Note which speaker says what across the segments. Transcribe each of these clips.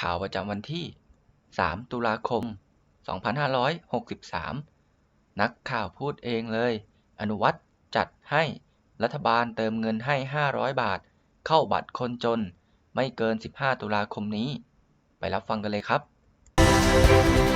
Speaker 1: ข่าวประจำวันที่ 3 ตุลาคม 2563 นักข่าวพูดเองเลย อนุวัตรจัดให้รัฐบาลเติมเงินให้ 500 บาท เข้าบัตรคนจน ไม่เกิน 15 ตุลาคมนี้ ไปรับฟังกันเลยครับ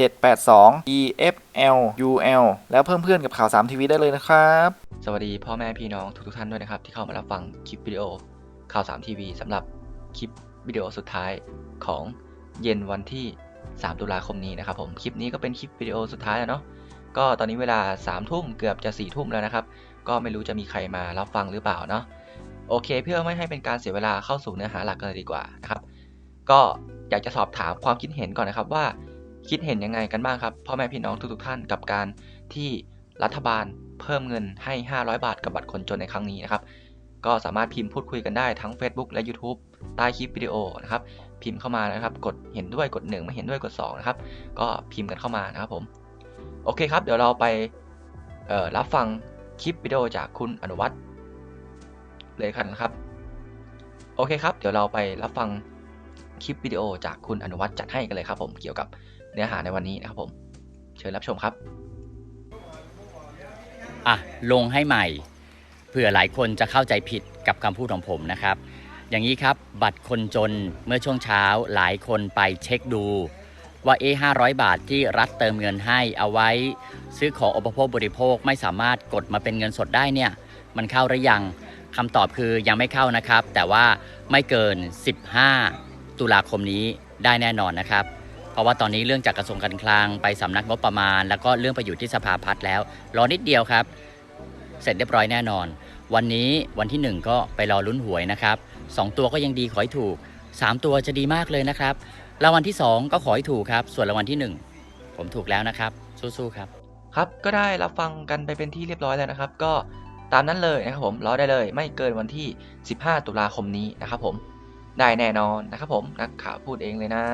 Speaker 2: 782 EFL UL แล้วเพิ่มเพื่อนกับข่าว3ทีวีได้เลยนะครับ
Speaker 1: สวัสดีพ่อแม่พี่น้องทุกๆท่านด้วยนะครับ ที่เข้ามารับฟังคลิปวิดีโอข่าว3ทีวีสำหรับคลิปวิดีโอสุดท้ายของเย็นวันที่ 3 ตุลาคมนี้นะครับผมคลิปนี้ก็เป็นคลิปวิดีโอสุดท้ายแล้วเนาะก็ตอนนี้เวลา3ทุ่มเกือบจะ4ทุ่มแล้วนะครับก็ไม่รู้จะมีใครมารับฟังหรือเปล่าเนาะโอเค เพื่อไม่ให้เป็นการเสียเวลาเข้าสู่เนื้อหาหลักกันเลยดีกว่านะครับ ก็อยากจะสอบถามความคิดเห็นก่อนนะครับว่า คิดเห็นยังไงกันบ้างครับพ่อแม่พี่น้องทุกๆท่านกับการที่รัฐบาลเพิ่มเงินให้ 500 บาทกับบัตรคนจนในครั้งนี้นะครับ ก็สามารถพิมพ์พูดคุยกันได้ทั้ง Facebook และ YouTube ใต้คลิปวิดีโอนะครับพิมพ์เข้ามานะครับ กดเห็นด้วยกด 1 ไม่เห็นด้วยกด2นะครับก็พิมพ์กันเข้ามานะครับผมโอเคครับ เดี๋ยวเราไปรับฟังคลิปวิดีโอจากคุณอนุวัฒน์เลยกันนะครับ โอเคครับ เดี๋ยวเราไปรับฟังคลิปวิดีโอจากคุณอนุวัฒน์จัดให้กันเลยครับผมเกี่ยวกับ เนื้อหาในวันนี้นะครับผม เชิญรับชมครับ
Speaker 3: อะ ลงให้ใหม่เผื่อหลายคนจะเข้าใจผิดกับคำพูดของผมนะครับ อย่างนี้ครับบัตรคนจนเมื่อช่วงเช้าหลายคนไปเช็คดู ว่าเอ500 บาทที่รัฐเติมเงินให้เอาไว้ ซื้อของอุปโภคบริโภคไม่สามารถกดมาเป็นเงินสดได้เนี่ย มันเข้าหรือยังคำตอบคือยังไม่เข้านะครับ แต่ว่าไม่เกิน 15 ตุลาคมนี้ได้แน่นอนนะครับ เพราะว่าตอนนี้เรื่องจากกระทรวงการคลังไปสำนักงบประมาณ แล้วก็เรื่องไปอยู่ที่สภาพัฒน์แล้ว รอนิดเดียวครับ เสร็จเรียบร้อยแน่นอน วันนี้วันที่ 1 ก็ไปรอลุ้นหวยนะครับ2ตัวก็ยังดีขอให้ถูก 3 ตัวจะดีมากเลยนะครับรางวัลที่ 2 ก็ขอให้ถูกครับ ส่วนรางวัลที่ 1 ผมถูกแล้วนะครับ สู้ๆครับ
Speaker 1: ครับก็ได้รับฟังกันไปเป็นที่เรียบร้อยแล้วนะครับ ก็ตามนั้นเลยนะครับผมรอได้เลย ไม่เกินวันที่ 15 ตุลาคมนี้นะครับผมได้แน่นอนนะครับผมนักข่าวพูดเองเลยนะ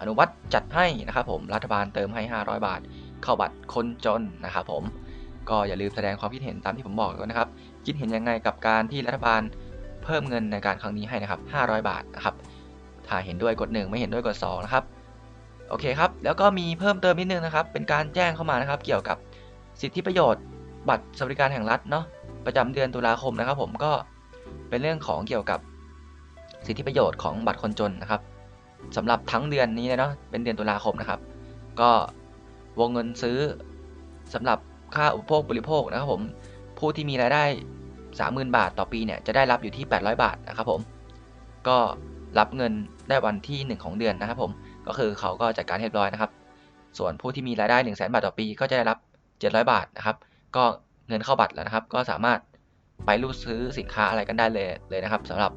Speaker 1: อนุวัตรจัดให้นะครับผมรัฐบาลเติมให้ 500 บาท เข้าบัตรคนจนนะครับผมก็อย่าลืมแสดงความคิดเห็นตามที่ผมบอกแล้วนะครับ คิดเห็นยังไงกับการที่รัฐบาลเพิ่มเงินในการครั้งนี้ให้นะครับ 500 บาทนะครับ ถ้าเห็นด้วยกด 1 ไม่เห็นด้วยกด 2 นะครับ โอเคครับ แล้วก็มีเพิ่มเติมนิดนึงนะครับ เป็นการแจ้งเข้ามานะครับ เกี่ยวกับสิทธิประโยชน์ บัตรสวัสดิการแห่งรัฐเนาะ ประจำเดือนตุลาคมนะครับ ผมก็เป็นเรื่องของเกี่ยวกับสิทธิประโยชน์ของบัตรคนจนนะครับ สำหรับทั้งเดือนนี้เลยเนาะเป็นเดือนตุลาคมนะครับ ก็วงเงินซื้อสำหรับค่าอุปโภคบริโภคนะครับผมผู้ที่มีรายได้ 30,000 บาทต่อปีเนี่ยจะได้รับอยู่ที่ 800 บาทนะครับผมก็รับเงินได้วันที่ 1 ของเดือนนะครับผมก็คือเขาก็จัดการเรียบร้อยนะครับ ส่วนผู้ที่มีรายได้ 1 0 0 0 0แบาทต่อปี ก็จะได้รับ 700 บาทนะครับ ก็เงินเข้าบัตรแล้วนะครับ ก็สามารถไปรูดซื้อสินค้าอะไรกันได้เลยเลยนะครับสำหรับ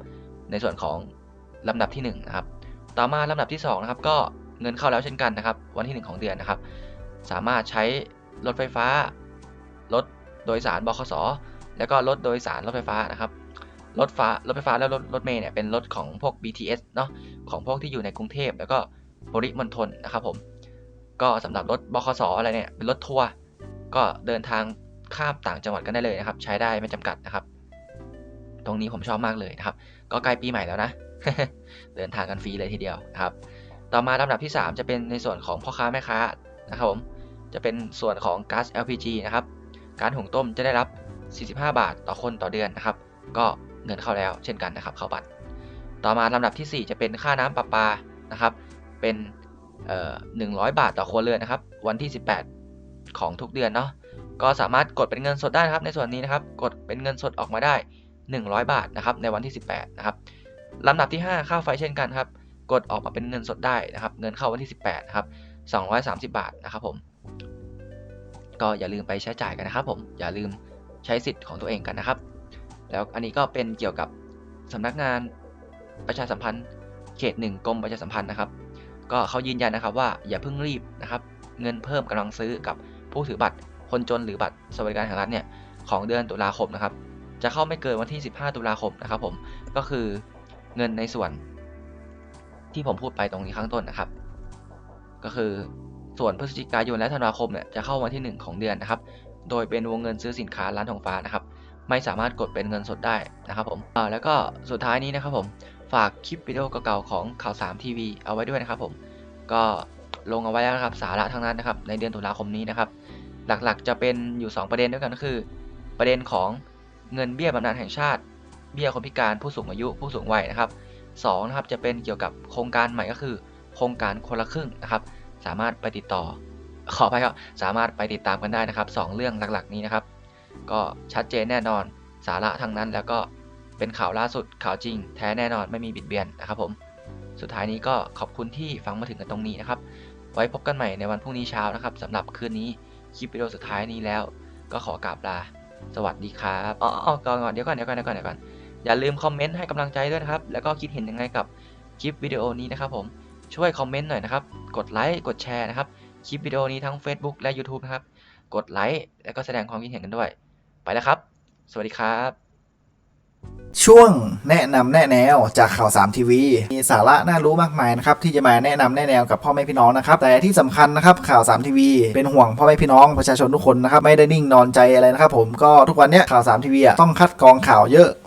Speaker 1: ในส่วนของลำดับที่1นะครับ ต่อมาลำดับที่2นะครับก็เงินเข้าแล้วเช่นกันนะครับ วันที่ 1 ของเดือนนะครับ สามารถใช้รถไฟฟ้ารถโดยสารบขสแล้วก็รถโดยสารรถไฟฟ้านะครับรถฟ้ารถไฟฟ้าแล้วรถรถเมล์เนี่ยเป็นรถของพวก BTS เนาะของพวกที่อยู่ในกรุงเทพแล้วก็ปริมณฑลนะครับผมก็สำหรับรถบขสอะไรเนี่ยเป็นรถทัวร์ก็เดินทางข้ามต่างจังหวัดกันได้เลยนะครับ ใช้ได้ไม่จำกัดนะครับ ตรงนี้ผมชอบมากเลยนะครับ ก็ใกล้ปีใหม่แล้วนะ เดินทางกันฟรีเลยทีเดียวนะครับ ต่อมาลำดับที่ 3 จะเป็นในส่วนของพ่อค้าแม่ค้านะครับผม จะเป็นส่วนของก๊าซ LPG นะครับ การหุงต้มจะได้รับ 45 บาทต่อคนต่อเดือนนะครับ ก็เงินเข้าแล้วเช่นกันนะครับเข้าบัตร ต่อมาลำดับที่ 4 จะเป็นค่าน้ำประปานะครับ เป็นเอ่อ100บาทต่อครัวเรือนนะครับ วันที่ 18 ของทุกเดือนเนาะก็สามารถกดเป็นเงินสดได้นะครับ ในส่วนนี้นะครับ กดเป็นเงินสดออกมาได้ 100 บาทนะครับ ในวันที่ 18 นะครับ ลำดับที่ 5 ค่าไฟเช่นกันครับ กดออกมาเป็นเงินสดได้นะครับ เงินเข้าวันที่ 18นะครับ230 บาทนะครับผม ก็อย่าลืมไปใช้จ่ายกันนะครับผม อย่าลืมใช้สิทธิ์ของตัวเองกันนะครับ แล้วอันนี้ก็เป็นเกี่ยวกับสำนักงานประชาสัมพันธ์เขตหนึ่งกรมประชาสัมพันธ์นะครับ ก็เขายืนยันนะครับว่าอย่าเพิ่งรีบนะครับ เงินเพิ่มกำลังซื้อกับผู้ถือบัตรคนจนหรือบัตรสวัสดิการแห่งรัฐเนี่ยของเดือนตุลาคมนะครับ จะเข้าไม่เกินวันที่ 15 ตุลาคมนะครับผม ก็คือ เงินในส่วนที่ผมพูดไปตรงนี้ข้างต้นนะครับ ก็คือส่วนพฤศจิกายนและธันวาคมเนี่ยจะเข้าวันที่ 1 ของเดือนนะครับ โดยเป็นวงเงินซื้อสินค้าร้านทองฟ้านะครับ ไม่สามารถกดเป็นเงินสดได้นะครับผมอ่าแล้วก็สุดท้ายนี้นะครับผมฝากคลิปวิดีโอเก่าๆของข่าว3ทีวีเอาไว้ด้วยนะครับผมก็ลงเอาไว้แล้วนะครับสาระทั้งนั้นนะครับ ในเดือนตุลาคมนี้นะครับ หลักๆจะเป็นอยู่ 2 ประเด็นด้วยกันก็คือ ประเด็นของเงินเบี้ยบำนาญแห่งชาติ เบี้ยคนพิการผู้สูงอายุผู้สูงวัยนะครับสองนะครับจะเป็นเกี่ยวกับโครงการใหม่ก็คือ โครงการคนละครึ่งนะครับ สามารถไปติดต่อ ขอไปครับสามารถไปติดตามกันได้นะครับสองเรื่องหลักๆ นี้นะครับ ก็ชัดเจนแน่นอนสาระทั้งนั้นแล้วก็เป็นข่าวล่าสุดข่าวจริง แท้แน่นอนไม่มีบิดเบือนนะครับผมสุดท้ายนี้ก็ขอบคุณที่ฟังมาถึงกันตรงนี้นะครับ ไว้พบกันใหม่ในวันพรุ่งนี้เช้านะครับสำหรับคืนนี้คลิปวิดีโอสุดท้ายนี้แล้ว ก็ขอกราบลา สวัสดีครับอ๋ออ๋อก่อนก่อนเดี๋ยวก่อนเดี๋ยวก่อนเดี๋ยวก่อนเดี๋ยวก่อน อย่าลืมคอมเมนต์ให้กำลังใจด้วยนะครับ แล้วก็คิดเห็นยังไงกับคลิปวิดีโอนี้นะครับผม ช่วยคอมเมนต์หน่อยนะครับ กดไลค์ กดแชร์นะครับ คลิปวิดีโอนี้ทั้ง Facebook และ YouTube นะครับ กดไลค์ แล้วก็แสดงความคิดเห็นกันด้วย ไปแล้วครับ สวัสดีครับ
Speaker 2: ช่วงแนะนำแนะแนวจากข่าว3ทีวีมีสาระน่ารู้มากมายนะครับที่จะมาแนะนำแนะแนวกับพ่อแม่พี่น้องนะครับแต่ที่สำคัญนะครับข่าว3ทีวีเป็นห่วงพ่อแม่พี่น้องประชาชนทุกคนนะครับไม่ได้นิ่งนอนใจอะไรนะครับผมก็ทุกวันเนี้ยข่าว3ทีวีอะต้องคัดกรองข่าวเยอะ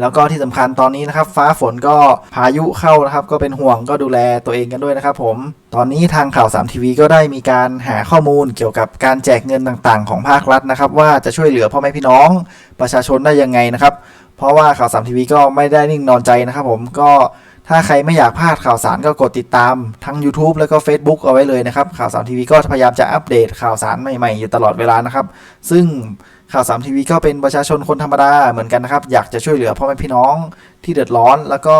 Speaker 2: แล้วก็ที่สำคัญตอนนี้นะครับ ฟ้าฝนก็พายุเข้านะครับ ก็เป็นห่วงก็ดูแลตัวเองกันด้วยนะครับผม ตอนนี้ทางข่าว3ทีวีก็ได้มีการหาข้อมูลเกี่ยวกับการแจกเงินต่างๆ ของภาครัฐนะครับ ว่าจะช่วยเหลือพ่อแม่พี่น้องประชาชนได้ยังไงนะครับ เพราะว่าข่าว3ทีวีก็ไม่ได้นิ่งนอนใจนะครับผมก็ถ้าใครไม่อยากพลาดข่าวสารก็กดติดตามทั้ง YouTube แล้วก็ Facebook เอาไว้เลยนะครับ ข่าว3ทีวีก็พยายามจะอัปเดตข่าวสารใหม่ๆอยู่ตลอดเวลานะครับ ซึ่ง ข่าวสามทีวีก็เป็นประชาชนคนธรรมดาเหมือนกันนะครับ อยากจะช่วยเหลือพ่อแม่พี่น้องที่เดือดร้อน แล้วก็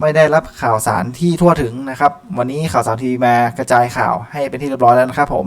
Speaker 2: ไม่ได้รับข่าวสารที่ทั่วถึงนะครับ วันนี้ข่าวสามทีวีมากระจายข่าวให้เป็นที่เรียบร้อยแล้วนะครับผม